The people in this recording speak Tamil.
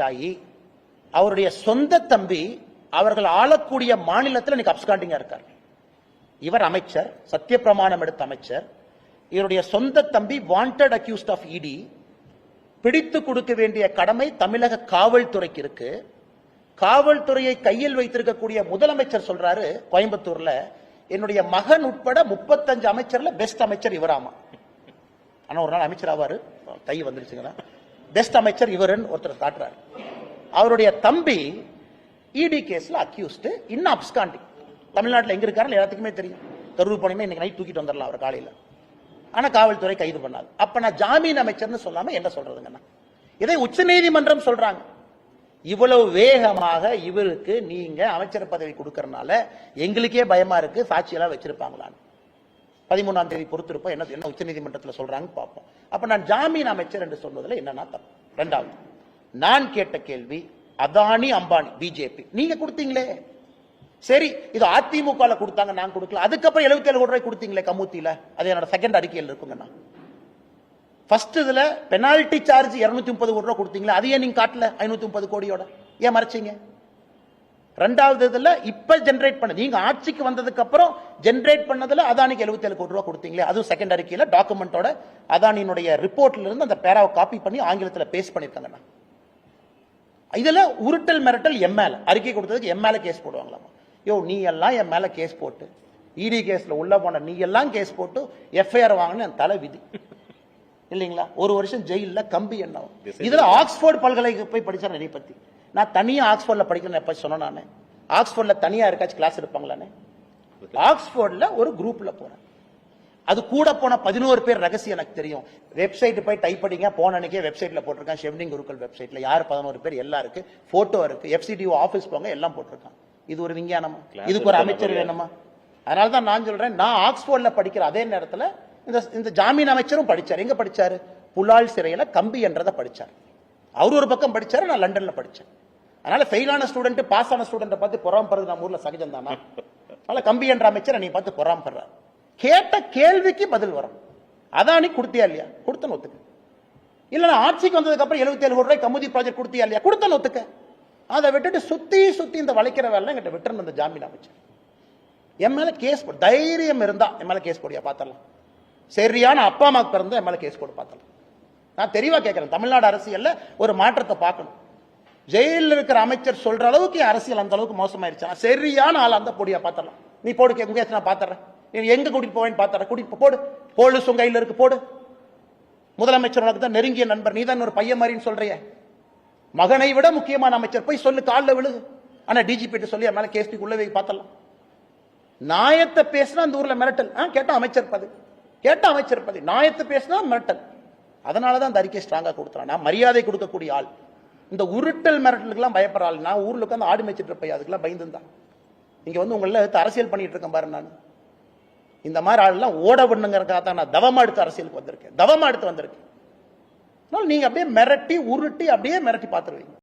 ஆகி அவருடைய சொந்த தம்பி அவர்கள் ஆளக்கூடிய மாநிலத்தில் இன்னைக்கு அப்ஸ்காண்டிங்கா இருக்கார். இவர் அமைச்சர் சத்தியப்பிரமாணம் எடுத்த அமைச்சர். இவருடைய சொந்த தம்பி வாண்டட் அக்யூஸ்ட் ஆஃப் இடி பிடித்து கொடுக்க வேண்டிய கடமை தமிழக காவல்துறைக்கு இருக்கு. காவல்துறையை கையில் வைத்திருக்கக்கூடிய முதலமைச்சர் சொல்றாரு கோயம்புத்தூர்ல என்னுடைய மகன் உட்பட முப்பத்தஞ்சு அமைச்சர்ல பெஸ்ட் அமைச்சர் இவராமா. ஆனா ஒரு நாள் அமைச்சர் ஆவாரு. கை வந்துருச்சுங்களா? பெஸ்ட் அமைச்சர் இவருன்னு ஒருத்தர் காட்டுறாரு. அவருடைய தம்பி இடி கேஸில் அக்யூஸ்டு இன்னும் அப்ஸ்காண்டி தமிழ்நாட்டில் எங்கே இருக்காரு எல்லாத்துக்குமே தெரியும். கரூர் போனீங்கன்னா இன்றைக்கி நைட் தூக்கிட்டு வந்துடலாம் அவர் காலையில். ஆனால் காவல்துறை கைது பண்ணாது. அப்போ நான் ஜாமீன் அமைச்சர்னு சொல்லாமல் என்ன சொல்கிறதுங்கண்ணா இதை உச்சநீதிமன்றம் சொல்கிறாங்க இவ்வளவு வேகமாக இவருக்கு நீங்கள் அமைச்சர் பதவி கொடுக்கறனால எங்களுக்கே பயமாக இருக்குது சாட்சியெல்லாம் வச்சுருப்பாங்களான்னு. பதிமூணாம் தேதி பொறுத்திருப்போம். என்ன என்ன உச்சநீதிமன்றத்தில் சொல்றாங்கன்னு பார்ப்போம். அப்போ நான் ஜாமீன் அமைச்சர் என்று சொல்வதில் என்னன்னா தப்பு. ரெண்டாவது நான் கேட்ட கேள்வி அதானி அம்பானி பிஜேபி நீங்க கொடுத்தீங்களே. சரி இது அதிமுக கொடுத்தாங்க நான் கொடுக்கல. அதுக்கப்புறம் 77 ஏழு கோடி ரூபாய் கொடுத்தீங்களே கமுத்தியில அது என்னோட செகண்ட் அறிக்கையில் இருக்குங்கண்ணா. ஃபர்ஸ்ட் இதுல பெனால்டி சார்ஜ் 230 முப்பது கோடி ரூபாய் கொடுத்தீங்களா அதையே நீங்க காட்டல 530 முப்பது கோடியோட. ஏன் மறைச்சீங்க? ரெண்டாவது இதுல இப்ப ஜெனரேட் பண்ண நீங்க ஆட்சிக்கு வந்ததுக்கு அப்புறம் ஜெனரேட் பண்ணதுல அதானிக்கு 77 ஏழு கோடி ரூபாய் கொடுத்தீங்களே அதுவும் செகண்ட் அறிக்கையில டாக்குமெண்டோட அதானியினுடைய ரிப்போர்ட்ல இருந்து அந்த பேராவை காப்பி பண்ணி ஆங்கிலத்துல பேஸ்ட் பண்ணிருக்காங்கண்ணா இதுல உருட்டல் மிரட்டல் எம் மேல. அறிக்கை கொடுத்ததுக்கு எம் மேல கேஸ் போடுவாங்களாமா. யோ நீ எல்லாம் என் மேல கேஸ் போட்டு இடி கேஸ்ல உள்ள போன நீ எல்லாம் கேஸ் போட்டு எஃப்ஐஆர் வாங்கணும் என் தலை விதி. இல்லைங்களா? ஒரு வருஷம் ஜெயில்ல கம்பி என்ன இதுல ஆக்ஸ்போர்ட் பல்கலைக்கு போய் படிச்சேன் என்னை பத்தி. நான் தனியா ஆக்ஸ்போர்ட்ல படிக்கணும் எப்ப சொன்னேன் நானு? ஆக்ஸ்போர்ட்ல தனியா இருக்காச்சும் கிளாஸ் எடுப்பாங்களானே? ஆக்ஸ்போர்ட்ல ஒரு குரூப்ல போறேன் அது கூட போன பதினோரு பேர் ரகசியம் எனக்கு தெரியும். வெப்சைட் போய் டைப் பண்ணிங்க போன அன்னைக்கே வெப்சைட்ல போட்டிருக்கேன். ஷெவ்னிங் குருக்கள் வெப்சைட்ல யார் பதினோரு பேர்? எல்லாம் இருக்கு. போட்டோ இருக்கு. எஃப்சிடிஓ ஆபீஸ் போங்க எல்லாம் போட்டிருக்கான். இது ஒரு விஞ்ஞானமா? இதுக்கு ஒரு அமைச்சர் வேணுமா? அதனால தான் நான் சொல்றேன் நான் ஆக்ஸ்போர்ட்ல படிக்கிற அதே நேரத்துல இந்த இந்த ஜாமீன் அமைச்சரும் படிச்சார். எங்க படிச்சாரு? புலால் சிறையில கம்பி என்றதை படிச்சார். அவர் ஒரு பக்கம் படிச்சாரு நான் லண்டன்ல படிச்சேன். அதனால ஃபெயிலான ஸ்டூடெண்ட் பாஸ் ஆன ஸ்டூடெண்ட்டை பார்த்து பொறாமப்படுறது நம்ம ஊர்ல சகஜம் தானா? அதனால கம்பி என்ற அமைச்சர் நீ பார்த்து பொறாமப்படுறார் கேட்ட கேள்விக்கு பதில் வரும். அதானி கொடுத்தியா இல்லையா? கொடுத்தன ஒத்துக்க. இல்லைன்னா ஆட்சிக்கு வந்ததுக்கு அப்புறம் 77 ஏழு கோடி ரூபாய் கமுதி ப்ராஜெக்ட் கொடுத்தியா இல்லையா? கொடுத்தன்னு ஒத்துக்க. அதை விட்டுட்டு சுத்தி சுத்தி இந்த வளைக்கிற வேலை எங்கிட்ட விட்டுறணும் இந்த ஜாமீன் அமைச்சர். என் மேல கேஸ் போடு தைரியம் இருந்தா என் மேல கேஸ் போடியா? பார்த்தலாம் சரியான அப்பா அம்மாவுக்கு பிறந்தா என் மேல கேஸ் போட்டு பார்த்தலாம் நான் தெளிவா கேட்கிறேன். தமிழ்நாடு அரசியல்ல ஒரு மாற்றத்தை பார்க்கணும். ஜெயிலில் இருக்கிற அமைச்சர் சொல்ற அளவுக்கு அரசியல் அந்த அளவுக்கு மோசமாயிருச்சு. சரியான ஆள் அந்த பொடியா பாத்திரலாம் நீ போடு எங்க நான் பாத்துறேன் நீ எங்க கூட்டிட்டு போவேன்னு பாத்துறேன் கூட்டிட்டு போடு. போலீஸ் உங்க கையில் இருக்கு போடு. முதலமைச்சர் உனக்கு தான் நெருங்கிய நண்பர். நீ தான் ஒரு பையன் மாதிரின்னு சொல்றிய. மகனை விட முக்கியமான அமைச்சர். போய் சொல்லு காலில் விழுது ஆனா டிஜிபி சொல்லி மேல கேஸ்டி உள்ளவே போய் பார்த்தலாம் நாயத்தை பேசினா அந்த ஊர்ல மிரட்டல். ஆ கேட்டா அமைச்சர் பது கேட்டா அமைச்சர் பதவி. நாயத்தை பேசினா மிரட்டல். அதனாலதான் அந்த அறிக்கை ஸ்ட்ராங்கா கொடுத்துறான். நான் மரியாதை கொடுக்கக்கூடிய ஆள். இந்த உருட்டல் மிரட்டலுக்கெல்லாம் பயப்படுற ஆள். நான் ஊரில் உட்காந்து ஆடு மேய்ச்சிட்டு இருப்பேன். அதுக்கெல்லாம் பயந்துருந்தான் இங்கே வந்து உங்களை எடுத்து அரசியல் பண்ணிட்டு இருக்கேன் பாரு நான். இந்த மாதிரி ஆள்லாம் ஓட விடணுங்கிறக்காக தான் நான் தவமாக எடுத்து அரசியலுக்கு வந்திருக்கேன். தவமா எடுத்து வந்திருக்கேன். அதனால் நீங்கள் அப்படியே மிரட்டி உருட்டி அப்படியே மிரட்டி பார்த்துருவீங்க.